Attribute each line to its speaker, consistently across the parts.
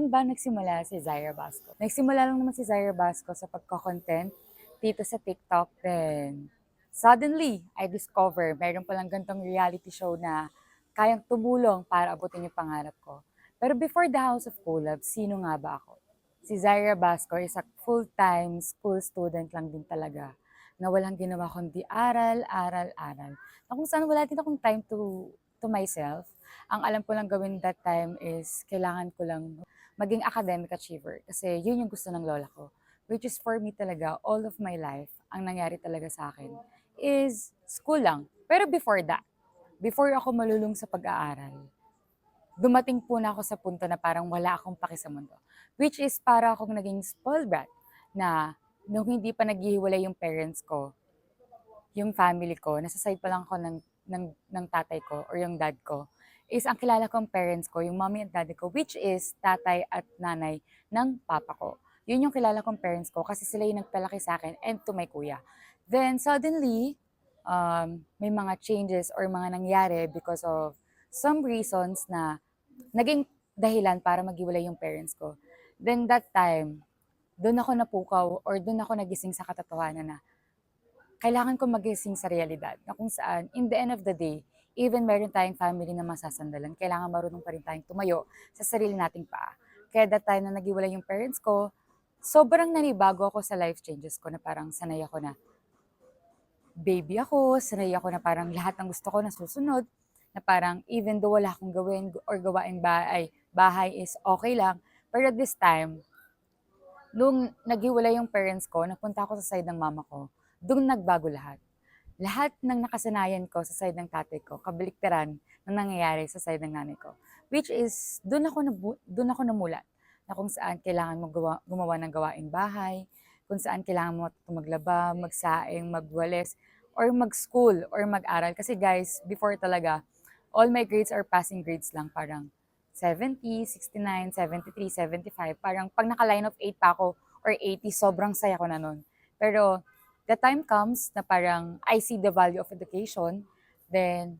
Speaker 1: Saan ba nagsimula si Zaira Basco? Nagsimula lang naman si Zaira Basco sa pagko-content dito sa TikTok din. Suddenly, I discover mayroon palang gantong reality show na kayang tumulong para abutin yung pangarap ko. Pero before the House of Collab, sino nga ba ako? Si Zaira Basco is a full-time school student lang din talaga na walang ginawa kundi aral, aral, aral. Na kung saan wala din akong time to to myself. Ang alam ko lang gawin that time is kailangan ko lang maging academic achiever kasi yun yung gusto ng lola ko. Which is for me talaga, all of my life, ang nangyari talaga sa akin is school lang. Pero before that, before ako malulung sa pag-aaral, dumating po na ako sa punto na parang wala akong paki sa mundo. Which is para akong naging spoiled brat na nung hindi pa naghihiwalay yung parents ko, yung family ko, nasa side pa lang ako ng, ng, ng tatay ko or yung dad ko, is ang kilala kong parents ko, yung mommy and daddy ko, which is tatay at nanay ng papa ko. Yun yung kilala kong parents ko kasi sila yung nagpalaki sa akin and to my kuya. Then suddenly, um, may mga changes or mga nangyari because of some reasons na naging dahilan para maghiwalay yung parents ko. Then that time, doon ako napukaw or doon ako nagising sa katotohanan na kailangan ko magising sa realidad na kung saan, in the end of the day, even meron tayong family na masasandalan, kailangan marunong pa rin tayong tumayo sa sarili nating paa. Kaya that time na naghiwalay yung parents ko, sobrang nanibago ako sa life changes ko na parang sanay ako na baby ako, sanay ako na parang lahat ng gusto ko na susunod, na parang even though wala akong gawin or gawain bahay, bahay is okay lang. Pero this time, nung naghiwalay yung parents ko, napunta ako sa side ng mama ko, doon nagbago lahat. Lahat ng nakasanayan ko sa side ng tatay ko, kabaliktaran ng nangyayari sa side ng nanay ko. Which is, doon ako, doon ako namulat na kung saan kailangan mo gumawa ng gawaing bahay, kung saan kailangan mo maglaba, magsaing, magwalis, or mag-school, or mag-aral. Kasi guys, before talaga, all my grades are passing grades lang. Parang 70, 69, 73, 75. Parang pag naka-line of 8 pa ako, or 80, sobrang saya ko na nun. Pero the time comes na parang I see the value of education, then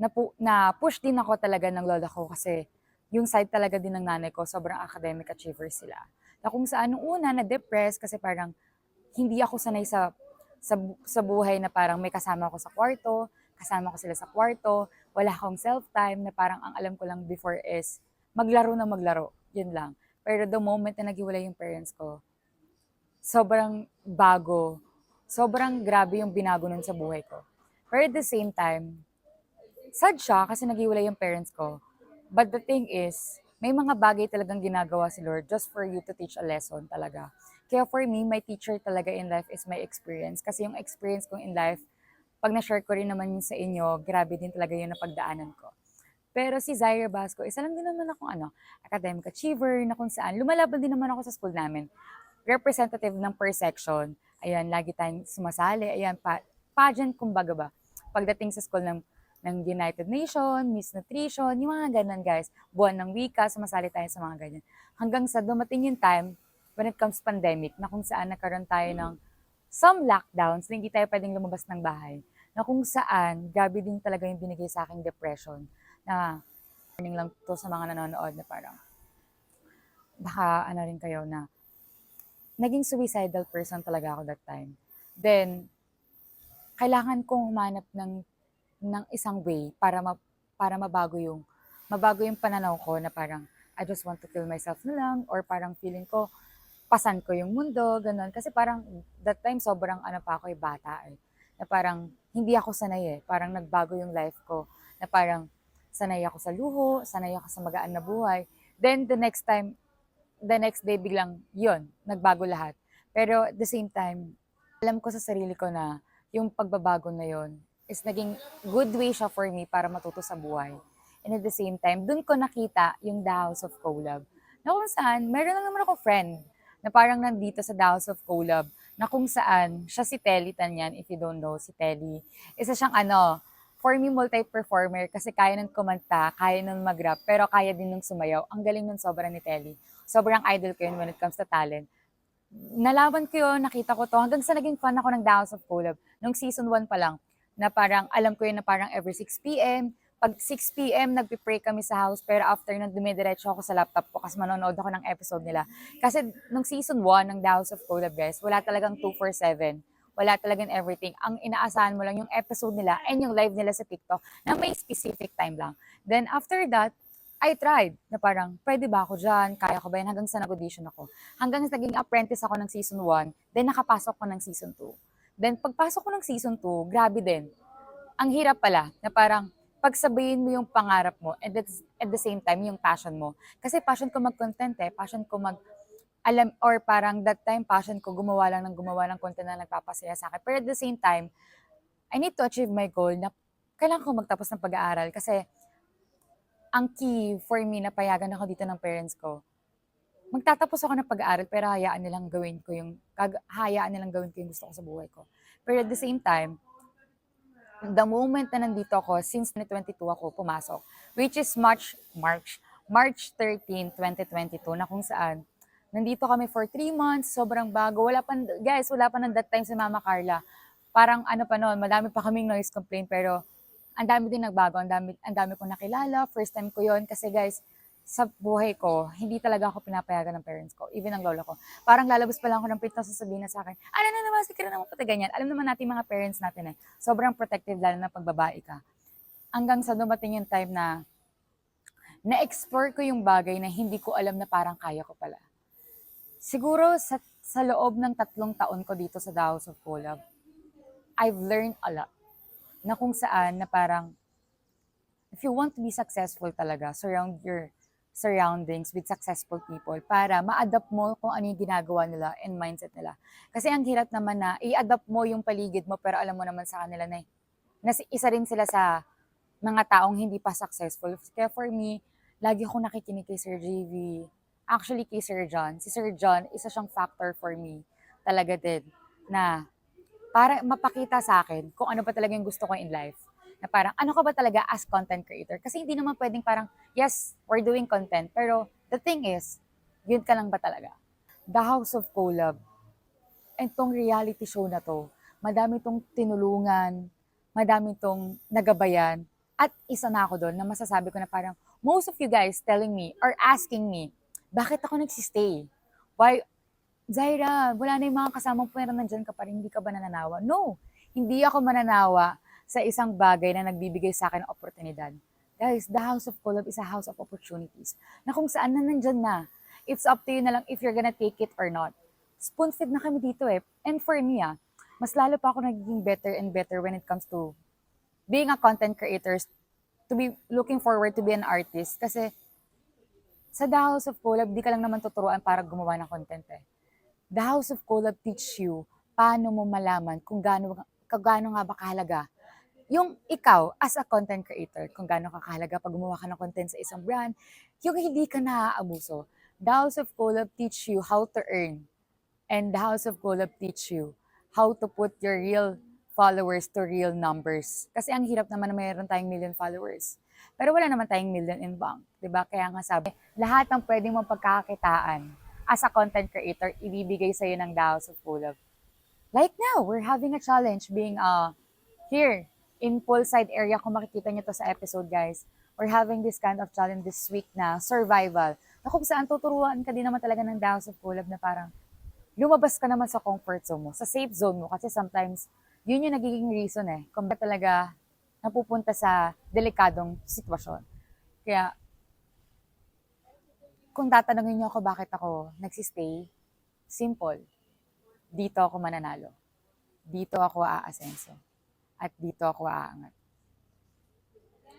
Speaker 1: na, na push din ako talaga ng lola ko kasi yung side talaga din ng nanay ko, sobrang academic achiever sila. Na kung saan nung una na-depress kasi parang hindi ako sanay sa, sa, sa buhay na parang may kasama ako sa kwarto, kasama ko sila sa kwarto, wala akong self-time na parang ang alam ko lang before is maglaro na maglaro, yun lang. Pero the moment na naghiwalay yung parents ko, sobrang bago, sobrang grabe yung binago nun sa buhay ko. Pero at the same time, sad siya kasi naghiwalay yung parents ko. But the thing is, may mga bagay talagang ginagawa si Lord just for you to teach a lesson talaga. Kaya for me, my teacher talaga in life is my experience. Kasi yung experience kong in life, pag na-share ko rin naman yun sa inyo, grabe din talaga yun na pagdaanan ko. Pero si Zaire Basco, isa lang din naman akong ano, academic achiever na kung saan, lumalaban din naman ako sa school namin. Representative ng per section. Ayan, lagi tayong sumasali. Ayan, pa, pageant kumbaga ba. Pagdating sa school ng ng United Nations, Miss Nutrition, yung mga ganun guys. Buwan ng wika, sumasali tayo sa mga ganyan. Hanggang sa dumating yung time, when it comes pandemic, na kung saan nagkaroon tayo ng some lockdowns, na hindi tayo pwedeng lumabas ng bahay. Na kung saan, gabi din talaga yung binigay sa aking depression. Na, lang to sa mga nanonood na parang, baka ano rin kayo na, naging suicidal person talaga ako that time. Then, kailangan kong humanap ng ng isang way para ma, para mabago yung mabago yung pananaw ko na parang I just want to kill myself na lang or parang feeling ko pasan ko yung mundo, ganun. Kasi parang that time sobrang ano pa ako, eh, bata eh. Na parang hindi ako sanay eh. Parang nagbago yung life ko. Na parang sanay ako sa luho, sanay ako sa magaan na buhay. Then the next time, the next day biglang yun, nagbago lahat. Pero at the same time, alam ko sa sarili ko na yung pagbabago na yun is naging good way siya for me para matuto sa buhay. And at the same time, dun ko nakita yung The House of Collab. Na kung saan, meron lang naman ako friend na parang nandito sa The House of Collab na kung saan, siya si Telly Tanyan, if you don't know, si Telly. Isa siyang ano, for me, multi-performer kasi kaya nang kumanta, kaya nang mag-rap, pero kaya din nung sumayaw. Ang galing nun sobrang ni Telly. Sobrang idol ko yun when it comes to talent. Nalaman ko yun, nakita ko to, hanggang sa naging fan ako ng The House of Collab. Nung season 1 pa lang, na parang alam ko yun na parang every 6 p.m. pag 6 p.m. nagpipray kami sa house, pero after nun, dumidiretso ako sa laptop ko kasi manonood ako ng episode nila. Kasi nung season 1 ng The House of Collab guys, wala talagang 247. Wala talagang everything. Ang inaasahan mo lang yung episode nila and yung live nila sa TikTok na may specific time lang. Then after that, I tried na parang, pwede ba ako dyan? Kaya ko ba yan? Hanggang sa nag-audition ako. Hanggang naging apprentice ako ng season 1, then nakapasok ko ng season 2. Then pagpasok ko ng season 2, grabe din. Ang hirap pala na parang pagsabayin mo yung pangarap mo and at, at the same time yung passion mo. Kasi passion ko mag-content eh. Passion ko mag alam or parang that time passion ko gumawa lang ng gumawa ng content na nagpapasaya sa akin. Pero at the same time, I need to achieve my goal na kailangan ko magtapos ng pag-aaral kasi ang key for me na payagan ako dito ng parents ko, magtatapos ako ng pag-aaral pero hayaan nilang gawin ko yung kag- hayaan nilang gawin ko yung gusto ko sa buhay ko. Pero at the same time, the moment na nandito ako, since 2022 ako pumasok, which is March, March, March 13, 2022, na kung saan, nandito kami for 3 months, sobrang bago. Wala pa, guys, wala pa ng that time si Mama Carla. Parang ano pa noon, madami pa kaming noise complaint, pero ang dami din nagbago, ang dami, ang dami kong nakilala, first time ko yon kasi guys, sa buhay ko, hindi talaga ako pinapayagan ng parents ko, even ng lola ko. Parang lalabas pa lang ako ng pinto, sasabihin na sa akin, ano na naman, sikira naman pati ganyan. Alam naman natin mga parents natin eh, sobrang protective lalo na pag babae ka. Hanggang sa dumating yung time na na-explore ko yung bagay na hindi ko alam na parang kaya ko pala. Siguro sa, sa loob ng tatlong taon ko dito sa The House of Collab, I've learned a lot. Na kung saan na parang, if you want to be successful talaga, surround your surroundings with successful people para ma-adapt mo kung ano yung ginagawa nila and mindset nila. Kasi ang hirap naman na i-adapt mo yung paligid mo pero alam mo naman sa kanila na, na isa rin sila sa mga taong hindi pa successful. Kaya for me, lagi akong nakikinig kay Sir JV. Actually, kay Sir John. Si Sir John, isa siyang factor for me. Talaga din. Na para mapakita sa akin kung ano pa talaga yung gusto ko in life. Na parang, ano ka ba talaga as content creator? Kasi hindi naman pwedeng parang, yes, we're doing content. Pero the thing is, yun ka lang ba talaga? The House of Collab. And tong reality show na to, madami tong tinulungan, madami tong nagabayan, at isa na ako doon na masasabi ko na parang, most of you guys telling me or asking me, bakit ako nagsistay? Why, Zaira, wala na yung mga kasamang pera nandyan ka pa rin, hindi ka ba nananawa? No, hindi ako mananawa sa isang bagay na nagbibigay sa akin ng oportunidad. Guys, the House of Collab is a house of opportunities na kung saan na nandyan na. It's up to you na lang if you're gonna take it or not. Spoon na kami dito eh. And for me ah, mas lalo pa ako nagiging better and better when it comes to being a content creator, to be looking forward to be an artist. Kasi sa The House of Collab, di ka lang naman tuturuan para gumawa ng content eh. The House of Collab teach you paano mo malaman kung gaano, kung gaano nga ba kahalaga yung ikaw as a content creator, kung gaano ka kahalaga pag gumawa ka ng content sa isang brand, yung hindi ka naaabuso. The House of Collab teach you how to earn. And the House of Collab teach you how to put your real followers to real numbers. Kasi ang hirap naman na mayroon tayong million followers. Pero wala naman tayong million in bank. ba? Kaya nga sabi, lahat ng pwedeng mong pagkakakitaan as a content creator, ibibigay sa'yo ng House of Collab. Like now, we're having a challenge being uh, here in poolside area. Kung makikita niyo to sa episode, guys. We're having this kind of challenge this week na survival. Na kung saan tuturuan ka din naman talaga ng House of Collab na parang lumabas ka naman sa comfort zone mo, sa safe zone mo. Kasi sometimes, yun yung nagiging reason eh. Kung bakit talaga napupunta sa delikadong sitwasyon. Kaya, kung tatanungin niyo ako bakit ako nagsistay, simple. Dito ako mananalo. Dito ako aasenso. At dito ako aangat.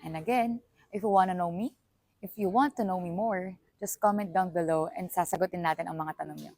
Speaker 1: And again, if you wanna know me, if you want to know me more, just comment down below and sasagutin natin ang mga tanong niyo.